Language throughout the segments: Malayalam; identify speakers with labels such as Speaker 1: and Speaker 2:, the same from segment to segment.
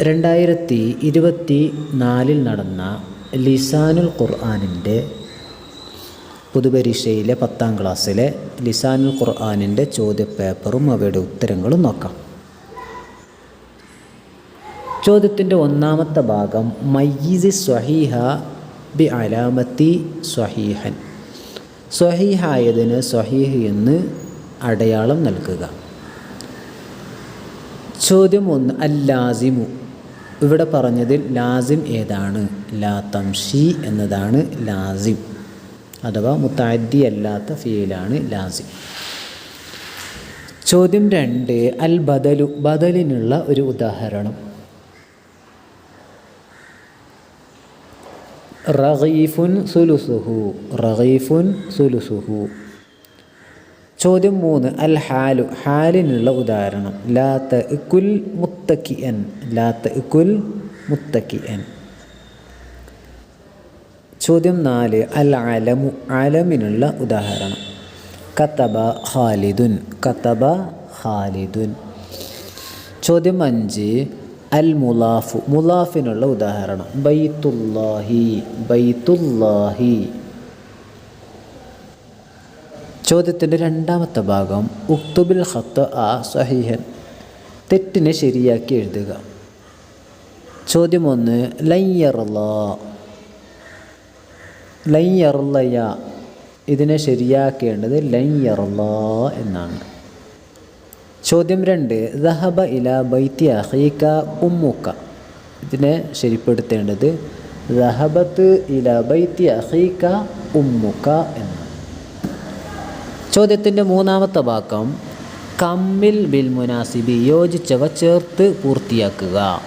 Speaker 1: രണ്ടായിരത്തി ഇരുപത്തി നാലിൽ നടന്ന ലിസാനുൽ ഖുർആാനിന്റെ പൊതുപരീക്ഷയിലെ പത്താം ക്ലാസ്സിലെ ലിസാനുൽ ഖുർആാനിന്റെ ചോദ്യപേപ്പറും അവയുടെ ഉത്തരങ്ങളും നോക്കാം. ചോദ്യത്തിന്റെ ഒന്നാമത്തെ ഭാഗം മയ്യിസി സ്വഹീഹ ബി അലാമത്തി സ്വഹീഹൻ. സ്വഹീഹായതിന് സ്വഹീഹ് എന്ന് അടയാളം നൽകുക. ചോദ്യം ഒന്ന് അൽ ലാസിമു ഇവിടെ പറഞ്ഞതിൽ ലാസിം ഏതാണ്? ലാ തംഷി എന്നതാണ് ലാസിം. അഥവാ മുത്താദ്ദി അല്ലാത്ത ഫീലാണ് ലാസിം. ചോദ്യം രണ്ട് അൽ ബദലു ബദലിനുള്ള ഒരു ഉദാഹരണം. റഹീഫുൻ സുലുസുഹു റഹീഫുൻ സുലുസുഹു. ചോദ്യം മൂന്ന് അൽ ഹാലു ഹാലിനുള്ള ഉദാഹരണം. ലാത്ത ഇക്കുൽ മുത്തക്കി എൻ ലാത്ത ഇക്കുൽ മുത്തക്കി എൻ ചോദ്യം നാല് അൽ അലമു അലമിനുള്ള ഉദാഹരണം. കത്തബ ഖാലിദുൻ കത്തബ ഖാലിദുൻ. ചോദ്യം അഞ്ച് അൽ മുലാഫു മുലാഫിനുള്ള ഉദാഹരണം. ബൈത്തുല്ലാഹി ബൈത്തുല്ലാഹി. ചോദ്യത്തിന്റെ രണ്ടാമത്തെ ഭാഗം ഉക്തുബിൽ ഹത്ത് ആ സഹീഹൻ തെറ്റിനെ ശരിയാക്കി എഴുതുക. ചോദ്യം ഒന്ന് ലയ്യറുള്ള ലയ്യർലയ ഇതിനെ ശരിയാക്കേണ്ടത് ലയ്യറുള്ള എന്നാണ്. ചോദ്യം രണ്ട് ദഹബ ഇല ബൈത്തി അഹീക്ക ഉമ്മുക്ക. ഇതിനെ ശരിപ്പെടുത്തേണ്ടത് ദഹബത്ത് ഇല ബൈത്തി അഹീക്ക ഉമ്മുക്ക എന്നാണ്. ചോദ്യത്തിന്റെ മൂന്നാമത്തെ ഭാഗം കമ്മിൽ ബിൽ മുനാസിബി യോജിച്ചവ ചേർത്ത് പൂർത്തിയാക്കുക.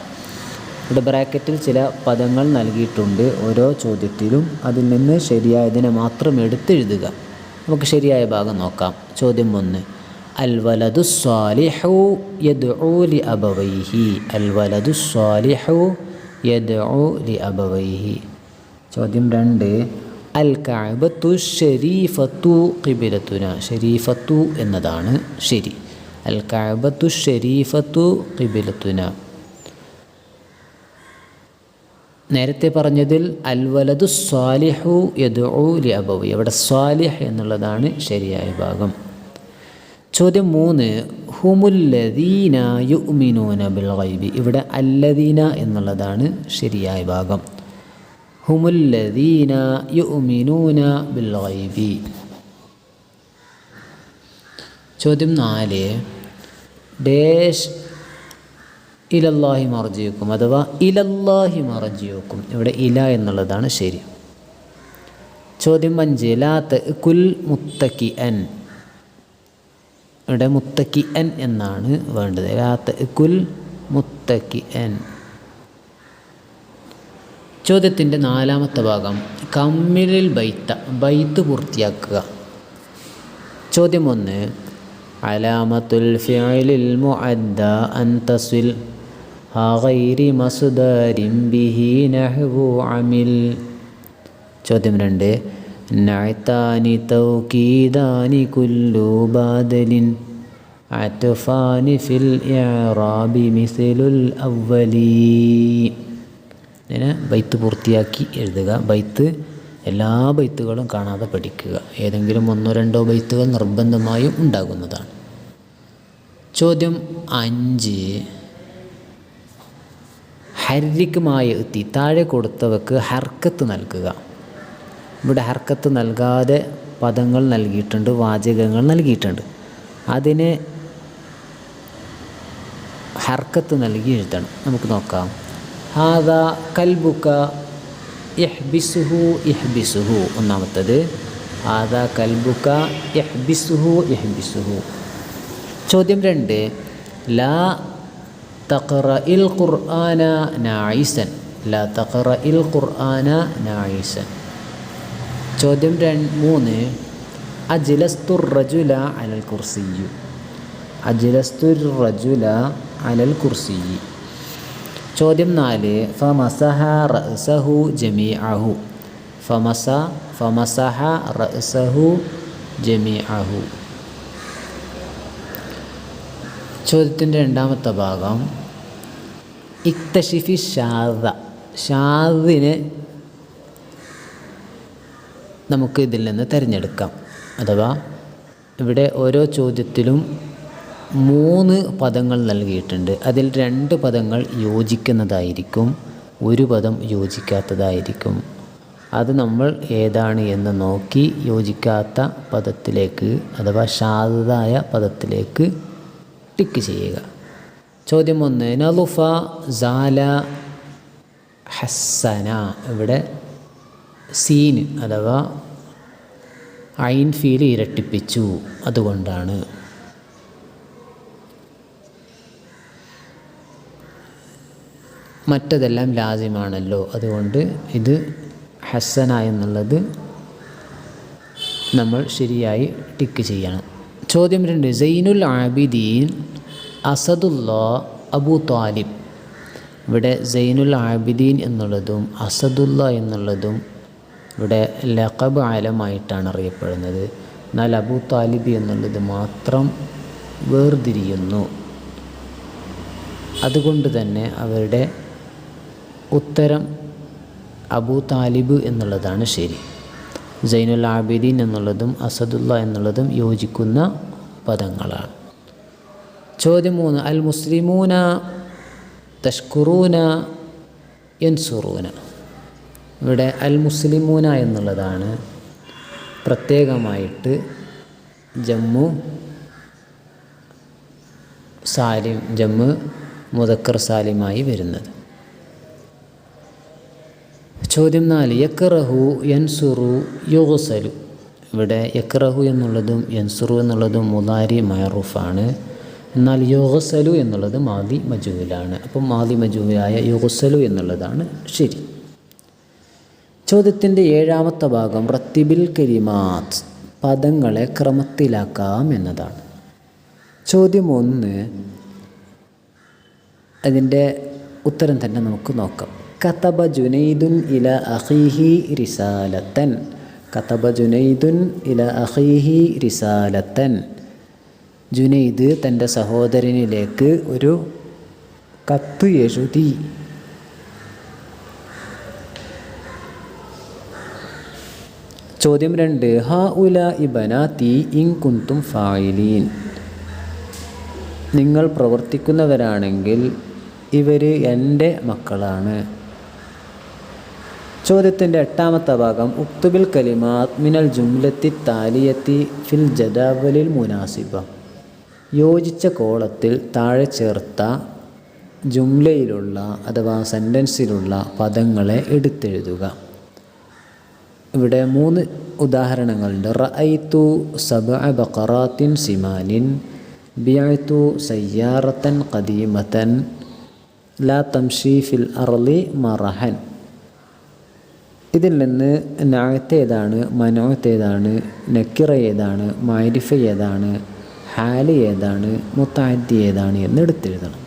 Speaker 1: ഇവിടെ ബ്രാക്കറ്റിൽ ചില പദങ്ങൾ നൽകിയിട്ടുണ്ട് ഓരോ ചോദ്യത്തിലും. അതിൽ നിന്ന് ശരിയായതിനെ മാത്രം എടുത്തെഴുതുക. നമുക്ക് ശരിയായ ഭാഗം നോക്കാം. ചോദ്യം ഒന്ന് അൽ വലദു സ്വാലിഹു യദ്ഉ ലി അബവൈഹി? അൽ വലദു സ്വാലിഹു യദ്ഉ ലി അബവൈഹി. ചോദ്യം രണ്ട് അൽ കഅബത്തു ഷരീഫത്തു കിബിലത്തുന ഷെരീഫത്തു എന്നതാണ് ശരി. അൽ കഅബത്തു ഷരീഫത്തു കിബിലത്തുന നേരത്തെ പറഞ്ഞതിൽ അൽ വലദു സ്വാലിഹു യദു ലി അബവി അവിടെ സ്വാലിഹ് എന്നുള്ളതാണ് ശരിയായ ഭാഗം. ചോദ്യം മൂന്ന്. ഹുമുല്ലദീന യുമിനൂന ബിൽ ഗൈബി. ഇവിടെ അല്ലദീന എന്നുള്ളതാണ് ശരിയായ ഭാഗം. ഹുമുല്ലദീന യുഅ്മിനൂന ബിൽ ഗൈബി ചോദ്യം നാല്. ഡേഷ് ഇലല്ലാഹി മർജിയുക്കും അഥവാ ഇലല്ലാഹി മർജിയുക്കും ഇവിടെ ഇല എന്നുള്ളതാണ് ശരി. ചോദ്യം അഞ്ച്. ലാത്ത് കുൽ മുത്തക്കി അൻ ഇവിടെ മുത്തക്കി അൻ എന്നാണ് വേണ്ടത്. ലാത്ത് കുൽ മുത്തക്കി അൻ ചോദ്യത്തിൻ്റെ നാലാമത്തെ ഭാഗം കമ്മിലിൽ ബൈത്ത ബൈത്ത് പൂർത്തിയാക്കുക ചോദ്യം ഒന്ന് അലാമത്തുൽ ഫിഅലിൽ മുഅദ്ദ അൻ തസ്വിൽ غير مصدر به نحو عمل ചോദ്യം രണ്ട് നഅത്താനി തൗകീദാനി കുല്ലു ബാദലിൻ അത്ഫാനി ഫിൽ ഇഅറാബി മിസ്ലുൽ അവ്വലി ഇതിനെ ബൈത്ത് പൂർത്തിയാക്കി എഴുതുക. ബൈത്ത് എല്ലാ ബൈത്തുകളും കാണാതെ പഠിക്കുക. ഏതെങ്കിലും ഒന്നോ രണ്ടോ ബൈത്തുകൾ നിർബന്ധമായും ഉണ്ടാകുന്നതാണ്. ചോദ്യം അഞ്ച്. ഹരിക്കുമായ എത്തി. താഴെ കൊടുത്തവക്ക് ഹർക്കത്ത് നൽകുക. ഇവിടെ ഹർക്കത്ത് നൽകാതെ പദങ്ങൾ നൽകിയിട്ടുണ്ട് വാചകങ്ങൾ നൽകിയിട്ടുണ്ട്. അതിന് ഹർക്കത്ത് നൽകി എഴുതണം. നമുക്ക് നോക്കാം. ഹാദ കൽബുക്ക യഹ്ബിസുഹു യഹ്ബിസുഹു ഒന്നാമത്തത് ഹാദ കൽബുക്ക യഹ്ബിസുഹു യഹ്ബിസുഹു ചോദ്യം രണ്ട് ലാ തഖറ ഇൽ ഖുർആന നായിസൻ. ലാ തഖറ ഇൽ ഖുർആന നായിസൻ. ചോദ്യം രണ്ട് മൂന്ന് അജിലസ്തുർ റജുല അലൽ കുർസിയു. അജിലസ്തുർ റജുല അലൽ കുർസിയി. ചോദ്യം നാല് ഫമസഹ റഅസഹു ജമീഅഹു. ഫമസ ഫമസഹ റഅസഹു ജമീഅഹു. ചോദ്യത്തിന്റെ രണ്ടാമത്തെ ഭാഗം ഇക്തഷിഫി ഷാദ. ഷാദിനെ നമുക്ക് ഇതിൽ നിന്ന് തിരഞ്ഞെടുക്കാം. അഥവാ ഇവിടെ ഓരോ ചോദ്യത്തിലും മൂന്ന് പദങ്ങൾ നൽകിയിട്ടുണ്ട്. അതിൽ രണ്ട് പദങ്ങൾ യോജിക്കുന്നതായിരിക്കും ഒരു പദം യോജിക്കാത്തതായിരിക്കും. അത് നമ്മൾ ഏതാണ് എന്ന് നോക്കി യോജിക്കാത്ത പദത്തിലേക്ക് അഥവാ ഷാദായ പദത്തിലേക്ക് ടിക്ക് ചെയ്യുക. ചോദ്യം ഒന്ന് നലുഫ സാല ഹസ്സന. ഇവിടെ സീന് അഥവാ ഐൻ ഫീൽ ഇരട്ടിപ്പിച്ചു. അതുകൊണ്ടാണ്. മറ്റതെല്ലാം ലാസിമാണല്ലോ. അതുകൊണ്ട് ഇത് ഹസ്സന എന്നുള്ളത് നമ്മൾ ശരിയായി ടിക്ക് ചെയ്യണം. ചോദ്യം രണ്ട് സൈനുൽ ആബിദീൻ അസദുല്ലാ അബു താലിബ് ഇവിടെ സൈനുൽ ആബിദീൻ എന്നുള്ളതും അസദുല്ല എന്നുള്ളതും ഇവിടെ ലഖബ് ആലമായിട്ടാണ് അറിയപ്പെടുന്നത്. എന്നാൽ അബു താലിബ് എന്നുള്ളത് മാത്രം വേർതിരിയുന്നു. അതുകൊണ്ട് തന്നെ അവരുടെ ഉത്തരം അബൂ താലിബ് എന്നുള്ളതാണ് ശരി. സൈനുൽ ആബിദീൻ എന്നുള്ളതും അസദുല്ല എന്നുള്ളതും യോജിക്കുന്ന പദങ്ങളാണ്. ചോദ്യം മൂന്ന്. അൽ മുസ്ലിമൂന തഷ്കുറൂന യൻസുറൂന. ഇവിടെ അൽ മുസ്ലിമൂന എന്നുള്ളതാണ് പ്രത്യേകമായിട്ട് ജമ്മു സാലിം ജമ്മു മുതക്കർ സാലിമായി വരുന്നത്. ചോദ്യം നാല് യക്റഹു യൻസുറു യുഗസലു. ഇവിടെ യക്റഹു എന്നുള്ളതും യൻസുറു എന്നുള്ളതും മുദാരി മയറൂഫാണ് എന്നാൽ യുഗസലു എന്നുള്ളത് മാതി മജുവിലാണ്. അപ്പം മാതി മജുവിലായ യുഗസലു എന്നുള്ളതാണ് ശരി. ചോദ്യത്തിന്റെ ഏഴാമത്തെ ഭാഗം റത്തിബിൽ കരിമാത് പദങ്ങളെ ക്രമത്തിലാക്കാം എന്നതാണ്. ചോദ്യം ഒന്ന് അതിന്റെ ഉത്തരം തന്നെ നമുക്ക് നോക്കാം. കതബ ജുനൈദുൻ ഇല അഖീഹി റിസാലത്തൻ. കതബ ജുനൈദുൻ ഇല അഖീഹി റിസാലത്തൻ. ജുനൈദ് തന്റെ സഹോദരനിലേക്ക് ഒരു കത്ത് എഴുതി. ചോദ്യം രണ്ട് ഹ ഉല ഇബനാത്തി ഇൻ കുന്തും ഫായിലീൻ. നിങ്ങൾ പ്രവർത്തിക്കുന്നവരാണെങ്കിൽ ഇവർ എന്റെ മക്കളാണ്. ചോദ്യത്തിന്റെ എട്ടാമത്തെ ഭാഗം ഉക്തുബിൽ കലിമാത് മിനൽ ജുംലത്തി താലിയത്തി ഫിൽ ജദാവലിൽ മുനാസിബ. യോജിച്ച കോളത്തിൽ താഴെ ചേർത്ത ജുംലയിലുള്ള അഥവാ സെന്റൻസിലുള്ള പദങ്ങളെ എടുത്തെഴുതുക. ഇവിടെ മൂന്ന് ഉദാഹരണങ്ങളുണ്ട്. റഅയ്തു സബ ബക്കറാത്തിൻ സിമാനിൻ ബിയത്തു സയ്യാറത്തൻ കദീമത്തൻ ലാ തംഷി ഫിൽ അർലി മറഹൻ. ഇതിൽ നിന്ന് നാഴത്ത് ഏതാണ് മനോത്ത് ഏതാണ് നക്കിറ ഏതാണ് മാരിഫ ഏതാണ് ഹാൽ ഏതാണ് മുത്താദ്യ ഏതാണ് എന്ന് എടുത്തെഴുതണം.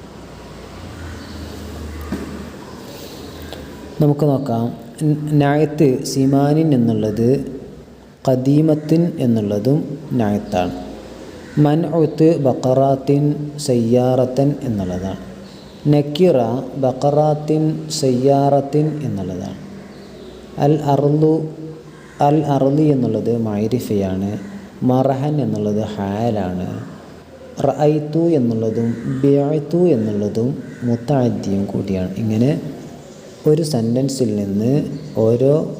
Speaker 1: നമുക്ക് നോക്കാം. നായത്ത് സിമാനിൻ എന്നുള്ളത് ഖദീമത്തിൻ എന്നുള്ളതും നായത്താണ് മൻഉത്ത് ബക്കറാത്തിൻ സയ്യാറത്തൻ എന്നുള്ളതാണ്. നക്കിറ ബക്കറാത്തിൻ സയ്യാറത്തിൻ എന്നുള്ളതാണ്. അൽ അൽ അർലി എന്നുള്ളത് മൈരിഫയാണ് മറഹൻ എന്നുള്ളത് ഹാലാണ് റഅയ്ത്തു എന്നുള്ളതും ബിയത്തു എന്നുള്ളതും മുത്താദ്യം കൂടിയാണ്. ഇങ്ങനെ ഒരു സെന്റൻസിൽ നിന്ന് ഓരോ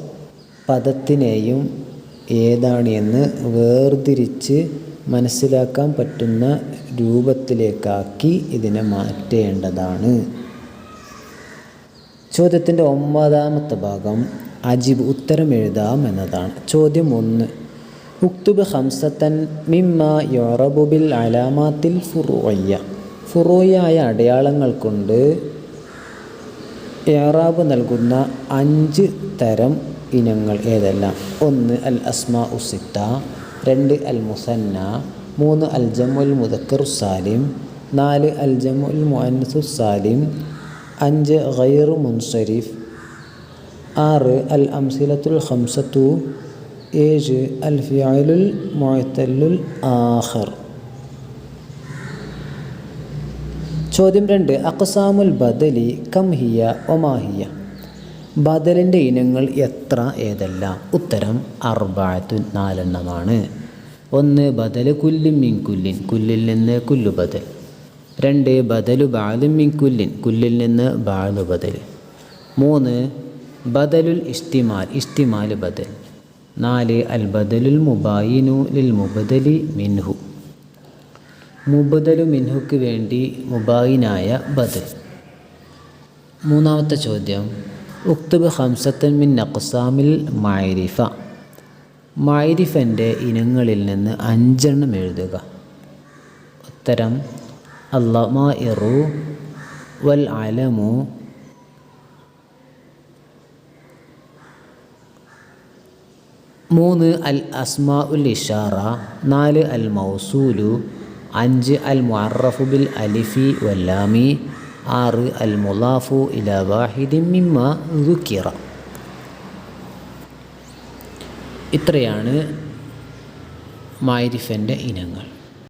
Speaker 1: പദത്തിനെയും ഏതാണ് എന്ന് വേർതിരിച്ച് മനസ്സിലാക്കാൻ പറ്റുന്ന രൂപത്തിലേക്കാക്കി ഇതിനെ മാറ്റേണ്ടതാണ്. ചോദ്യത്തിന്റെ ഒമ്പതാമത്തെ ഭാഗം അജിബ് ഉത്തരം എഴുതാം എന്നതാണ്. ചോദ്യം ഒന്ന്. ഉക്തുബ് ഹംസത്തൻ മിമ്മ യോറബുബിൽ അലാമാത്തിൽ ഫുറോയ്യ. ഫുറോയായ അടയാളങ്ങൾ കൊണ്ട് ഏറാബ് നൽകുന്ന അഞ്ച് തരം ഇനങ്ങൾ ഏതെല്ലാം? ഒന്ന് അൽ അസ്മാ ഉസിത്ത രണ്ട് അൽ മുസന്ന. മൂന്ന് അൽ ജമുൽ മുദക്കർ സാലിം. നാല് അൽ ജമുൽ മുഹൻസു സാലിം. അഞ്ച് ഗൈറു മുൻസരിഫ്. ആറ് അൽ അംസിലത്തുൽ ഹംസത്തു ഏഴ് അൽ ഫിയാലുൽ മുഅത്തല്ലുൽ ആഹർ ചോദ്യം രണ്ട് അക്സാമുൽ ബദലി കം കംഹിയ ഒമാഹിയ ബദലിന്റെ ഇനങ്ങൾ എത്ര ഏതെല്ലാം? ഉത്തരം അർബാത്തു നാലെണ്ണമാണ്. ഒന്ന് ബദൽ കുല്ലിൻ മിൻ കുല്ലിൻ കുല്ലിൽ നിന്ന് കുല്ലു ബദൽ. രണ്ട് ബദലു ബാലും മിൻ കുല്ലിൻ കുല്ലിൽ നിന്ന് ബാലു ബദൽ. മൂന്ന് ബദലുൽ ഇഷ്തിമാൽ ഇഷ്തിമാൽ ബദൽ. നാല് അൽ ബദലുൽ മുബായിനു ലിൽ മുബദലി മിൻഹു. മുബദലു മിൻഹുക്ക് വേണ്ടി മുബായിനായ ബദൽ. മൂന്നാമത്തെ ചോദ്യം ഉക്തുബ് ഹംസത്തൻ മിൻ അക്സാമിൽ മായിരിഫ മായിരിഫന്റെ ഇനങ്ങളിൽ നിന്ന് അഞ്ചെണ്ണം എഴുതുക. ഉത്തരം അല്ലമാ ഇറു വൽ അലമു മൂന്ന് അൽ അസ്മാ ഉൽ ഇഷാറ നാല് അൽ മൗസൂലു അഞ്ച് അൽ മുഅറഫു ബിൽ അലിഫി വല്ലാമി ആറ് അൽ മുലാഫു ഇല വാഹിദി ഇത്രയാണ് മാരിഫന്റെ ഇനങ്ങൾ.